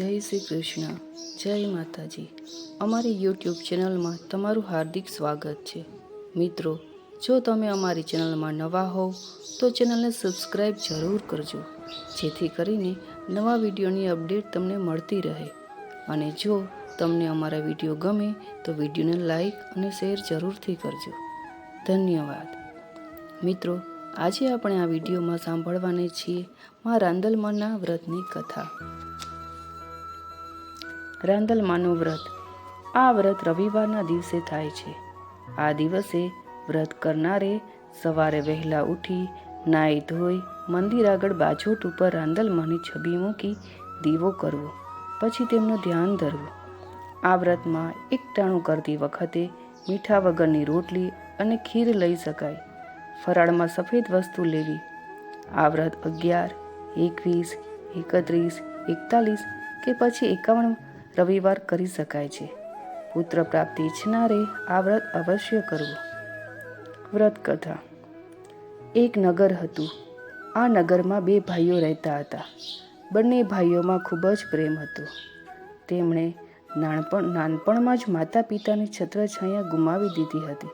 જય શ્રી કૃષ્ણ, જય માતાજી. અમારી યુટ્યુબ ચેનલમાં તમારું હાર્દિક સ્વાગત છે. મિત્રો, જો તમે અમારી ચેનલમાં નવા હોવ, તો ચેનલને સબસ્ક્રાઈબ જરૂર કરજો, જેથી કરીને નવા વિડીયોની અપડેટ તમને મળતી રહે. અને જો તમને અમારા વીડિયો ગમે, તો વિડીયોને લાઈક અને શેર જરૂરથી કરજો. ધન્યવાદ. મિત્રો, આજે આપણે આ વિડીયોમાં સાંભળવાને છીએ મા રાંદલમાંના વ્રતની કથા. રાંદલમાનું વ્રત. આ વ્રત રવિવારના દિવસે થાય છે. આ દિવસે વ્રત કરનારે સવારે વહેલા ઉઠી, નાઈ ધોઈ, મંદિર આગળ બાજોટ ઉપર રાંદલમાની છબી મૂકી દીવો કરવો, પછી તેમનું ધ્યાન ધરવું. આ વ્રતમાં એકટાણું કરતી વખતે મીઠા વગરની રોટલી અને ખીર લઈ શકાય. ફરાળમાં સફેદ વસ્તુ લેવી. આ વ્રત અગિયાર, એકવીસ, એકત્રીસ, એકતાલીસ કે પછી એકાવન રવિવાર કરી શકાય છે. પુત્ર પ્રાપ્તિ ઈચ્છનારે આ વ્રત અવશ્ય કરવું. વ્રત કથા એક નગર હતું. આ નગરમાં બે ભાઈઓ રહેતા હતા. બંને ભાઈઓમાં ખૂબ જ પ્રેમ હતો. તેમણે નાનપણ નાનપણમાં જ માતા પિતાની છત્રછાયા ગુમાવી દીધી હતી.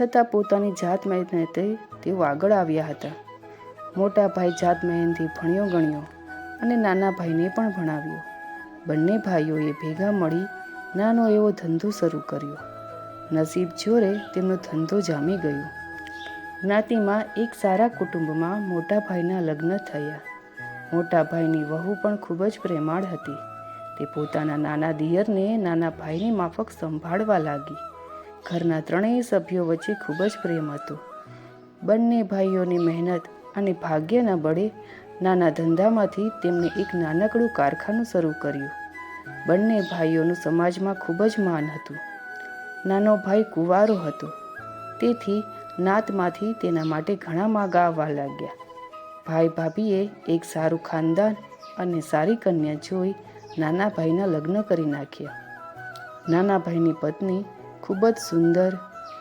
છતાં પોતાની જાત મહેનતે તેઓ આગળ આવ્યા હતા. મોટા ભાઈ જાત મહેનથી ભણ્યો ગણ્યો અને નાના ભાઈને પણ ભણાવ્યો. બંને ભાઈઓએ ભેગા મળી નાનો એવો ધંધો શરૂ કર્યો. નસીબ જોરે તેમનો ધંધો જામી ગયો. જ્ઞાતિમાં એક સારા કુટુંબમાં મોટા ભાઈના લગ્ન થયા. મોટા ભાઈની વહુ પણ ખૂબ જ પ્રેમાળ હતી. તે પોતાના નાના દિયરને નાના ભાઈની માફક સંભાળવા લાગી. ઘરના ત્રણેય સભ્યો વચ્ચે ખૂબ જ પ્રેમ હતો. બંને ભાઈઓની મહેનત અને ભાગ્યના બળે નાના ધંધામાંથી તેમણે એક નાનકડું કારખાનું શરૂ કર્યું. બંને ભાઈઓનું સમાજમાં ખૂબ જ માન હતું. નાનો ભાઈ કુંવારો હતો. તેથી નાતમાંથી તેના માટે ઘણા માગા આવવા લાગ્યા. ભાઈ ભાભીએ એક સારું ખાનદાન અને સારી કન્યા જોઈ નાના ભાઈના લગ્ન કરી નાખ્યા. નાના ભાઈની પત્ની ખૂબ જ સુંદર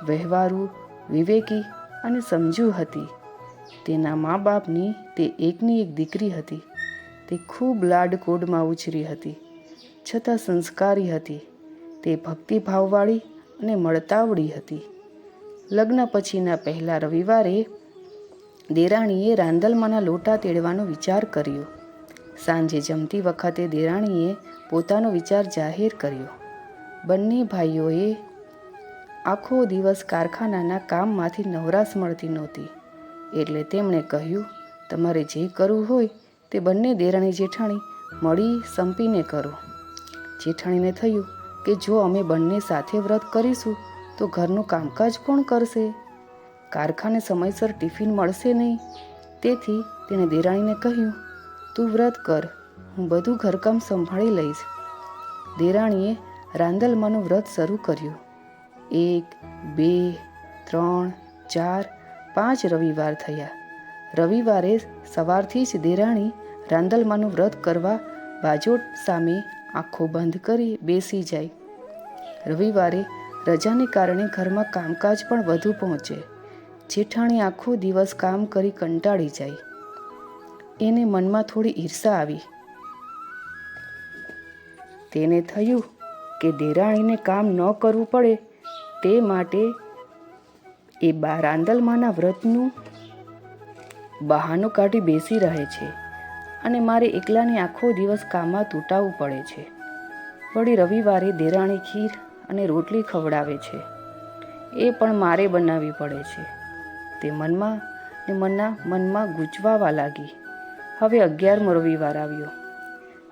વહેવારું વિવેકી અને સમજુ હતી. તેના મા બાપની તે એકની એક દીકરી હતી. તે ખૂબ લાડકોડમાં ઉછરી હતી. છતાં સંસ્કારી હતી. તે ભક્તિભાવવાળી અને મળતાવડી હતી. લગ્ન પછીના પહેલા રવિવારે દેરાણીએ રાંદલમાંના લોટા તેડવાનો વિચાર કર્યો. સાંજે જમતી વખતે દેરાણીએ પોતાનો વિચાર જાહેર કર્યો. બંને ભાઈઓએ આખો દિવસ કારખાનાના કામમાંથી નવરાશ મળતી નહોતી. એટલે તેમણે કહ્યું, તમારે જે કરવું હોય તે બંને દેરાણી જેઠાણી મળી સંપીને કરો. જેઠાણીને થયું કે જો અમે બંને સાથે વ્રત કરીશું, તો ઘરનું કામકાજ કોણ કરશે? કારખાને સમયસર ટિફિન મળશે નહીં. તેથી તેણે દેરાણીને કહ્યું, તું વ્રત કર, હું બધું ઘરકામ સંભાળી લઈશ. દેરાણીએ રાંદલમાનું વ્રત શરૂ કર્યું. એક, બે, ત્રણ, ચાર પાંચ રવિવાર થયા. રવિવારે સવારથી જ દેરાણી રાંદલમાનું વ્રત કરવા બાજોટ સામે આંખો બંધ કરી બેસી જાય. રવિવારે રજાને કારણે ઘરમાં કામકાજ પણ વધુ પહોંચે. જેઠાણી આખો દિવસ કામ કરી કંટાળી જાય. એને મનમાં થોડી ઈર્ષા આવી. તેને થયું કે દેરાણીને કામ ન કરવું પડે તે માટે એ બા રાંદલમાના વ્રતનું બહાનું કાઢી બેસી રહે છે અને મારે એકલાને આખો દિવસ કામમાં તૂટાવવું પડે છે. વળી રવિવારે દેરાણી ખીર અને રોટલી ખવડાવે છે. એ પણ મારે બનાવવી પડે છે. તે મનમાં ને મનના મનમાં ગૂંચવાવા લાગી. હવે અગિયારમો રવિવાર આવ્યો.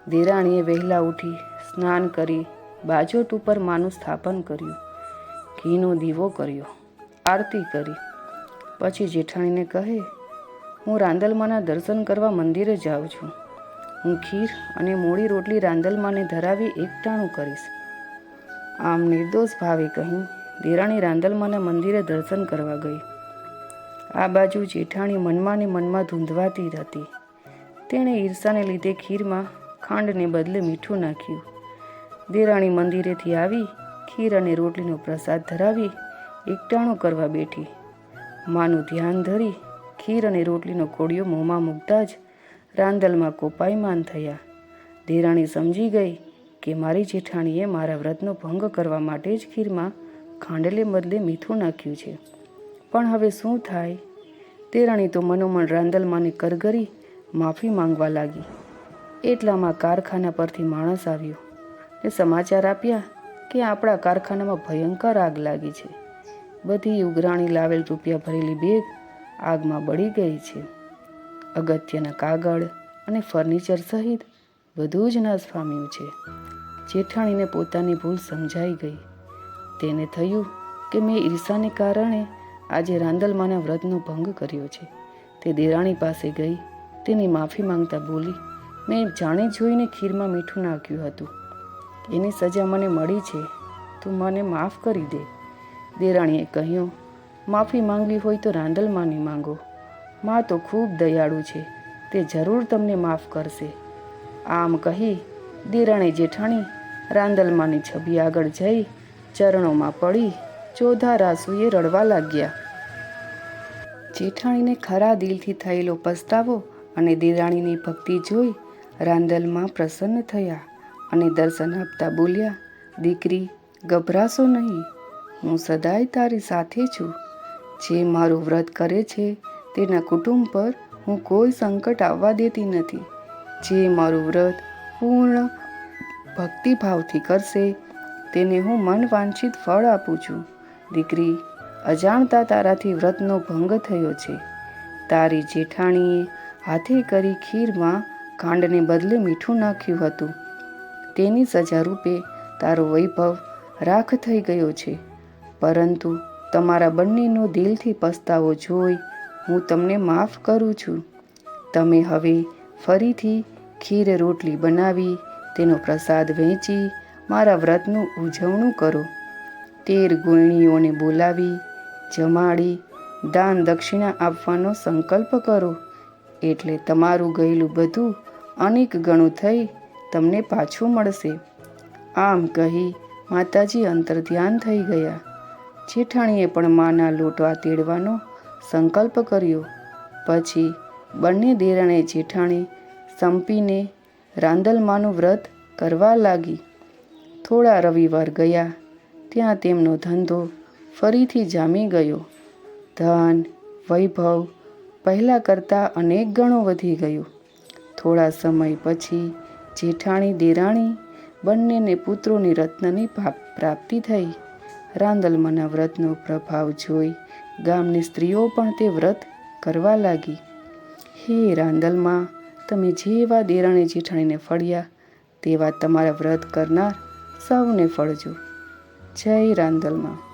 દેરાણીએ વહેલા ઉઠી સ્નાન કરી બાજોટ ઉપર માનું સ્થાપન કર્યું. ઘીનો દીવો કર્યો. આરતી કરી. પછી જેઠાણીને કહે, હું રાંદલમાના દર્શન કરવા મંદિરે જાઉં છું. હું ખીર અને મોડી રોટલી રાંદલમાને ધરાવી એકટાણું કરીશ. આમ નિર્દોષ ભાવે કહી દેરાણી રાંદલમાના મંદિરે દર્શન કરવા ગઈ. આ બાજુ જેઠાણી મનમાં ને મનમાં ધૂંધવાતી હતી. તેણે ઈર્ષાને લીધે ખીરમાં ખાંડને બદલે મીઠું નાખ્યું. દેરાણી મંદિરેથી આવી ખીર અને રોટલીનો પ્રસાદ ધરાવી એકટાણું કરવા બેઠી. માનું ધ્યાન ધરી ખીર અને રોટલીનો કોળિયો મોંમાં મૂકતા જ રાંદલમાં કોપાયમાન થયા. ધીરાણી સમજી ગઈ કે મારી જેઠાણીએ મારા વ્રતનો ભંગ કરવા માટે જ ખીરમાં ખાંડલે બદલે મીઠું નાખ્યું છે. પણ હવે શું થાય? તેરાણી તો મનોમન રાંદલમાને કરગરી માફી માંગવા લાગી. એટલામાં કારખાના પરથી માણસ આવ્યો ને સમાચાર આપ્યા કે આપણા કારખાનામાં ભયંકર આગ લાગી છે. બધી ઉઘરાણી લાવેલ રૂપિયા ભરેલી બેગ આગમાં બળી ગઈ છે. અગત્યના કાગળ અને ફર્નિચર સહિત બધું જ નાશ પામ્યું છે. જેઠાણીને પોતાની ભૂલ સમજાઈ ગઈ. તેને થયું કે મેં ઈર્ષાને કારણે આજે રાંદલમાના વ્રતનો ભંગ કર્યો છે. તે દેરાણી પાસે ગઈ. તેની માફી માંગતા બોલી, મેં જાણી જોઈને ખીરમાં મીઠું નાખ્યું હતું. એની સજા મને મળી છે. તું મને માફ કરી દે. દેરાણીએ કહ્યું, માફી માંગવી હોય તો રાંદલમાની માંગો. માં તો ખૂબ દયાળુ છે. તે જરૂર તમને માફ કરશે. આમ કહી દેરાણી જેઠાણી રાંદલમાની છબી આગળ જઈ ચરણોમાં પડી ચોધા રાસુએ રડવા લાગ્યા. જેઠાણીને ખરા દિલથી થયેલો પસ્તાવો અને દેરાણીની ભક્તિ જોઈ રાંદલમાં પ્રસન્ન થયા અને દર્શન આપતા બોલ્યા, દીકરી, ગભરાશો નહીં. હું સદાય તારી સાથે છું. જે મારું વ્રત કરે છે, તેના કુટુંબ પર હું કોઈ સંકટ આવવા દેતી નથી. જે મારું વ્રત પૂર્ણ ભક્તિભાવથી કરશે, તેને હું મન વાંછિત ફળ આપું છું. દીકરી, અજાણતા તારાથી વ્રતનો ભંગ થયો છે. તારી જેઠાણીએ હાથે કરી ખીરમાં ખાંડને બદલે મીઠું નાખ્યું હતું. તેની સજા રૂપે તારો વૈભવ રાખ થઈ ગયો છે. પરંતુ તમારા બંનેનો દિલથી પસ્તાવો જોઈ હું તમને માફ કરું છું. તમે હવે ફરીથી ખીર રોટલી બનાવી, તેનો પ્રસાદ વહેંચી મારા વ્રતનું ઉજવણું કરો. તેર ગોયણીઓને બોલાવી, જમાડી, દાન દક્ષિણા આપવાનો સંકલ્પ કરો. એટલે તમારું ગયેલું બધું અનેક ગણું થઈ તમને પાછું મળશે. આમ કહી માતાજી અંતર ધ્યાન થઈ ગયા. જેઠાણીએ પણ માના લોટવા તેડવાનો સંકલ્પ કર્યો. પછી બંને દેરાણે જેઠાણી સંપીને રાંદલમાનું વ્રત કરવા લાગી. થોડા રવિવાર ગયા, ત્યાં તેમનો ધંધો ફરીથી જામી ગયો. ધન, વૈભવ પહેલાં કરતાં અનેક ગણો વધી ગયો. થોડા સમય પછી જેઠાણી દેરાણી બંનેને પુત્રોની રત્નની પ્રાપ્તિ થઈ. રાંદલમાના વ્રતનો પ્રભાવ જોઈ ગામની સ્ત્રીઓ પણ તે વ્રત કરવા લાગી. હે રાંદલમાં, તમે જેવા દેરાણી જેઠાણીને ફળ્યા, તેવા તમારા વ્રત કરનાર સૌને ફળજો. જય રાંદલમાં.